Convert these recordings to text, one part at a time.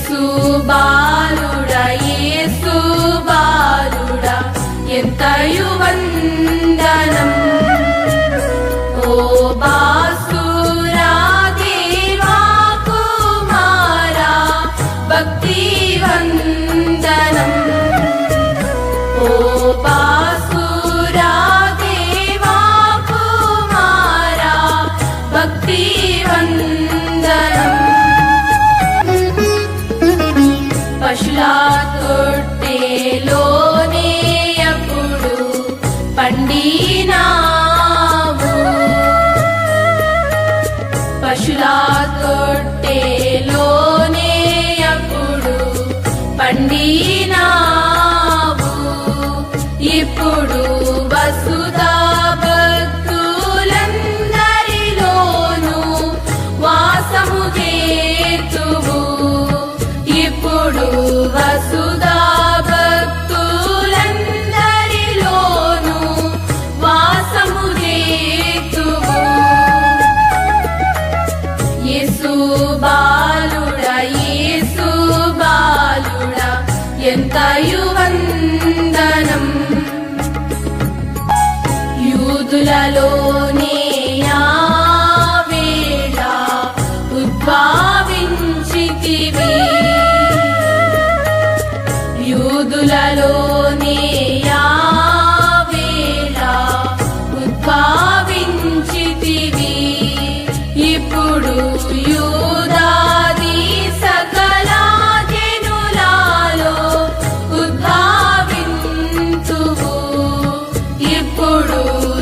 యేసు బాలుడా యేసు ఎంతయు వంద పశులా తొట్టెలోనే అప్పుడు పండినా స్థుతులలోనే ఉద్భావించితివి. యూదులలో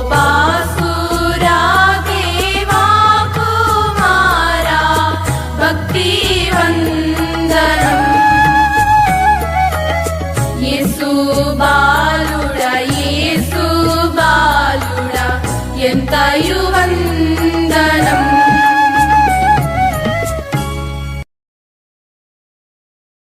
पुरा के वा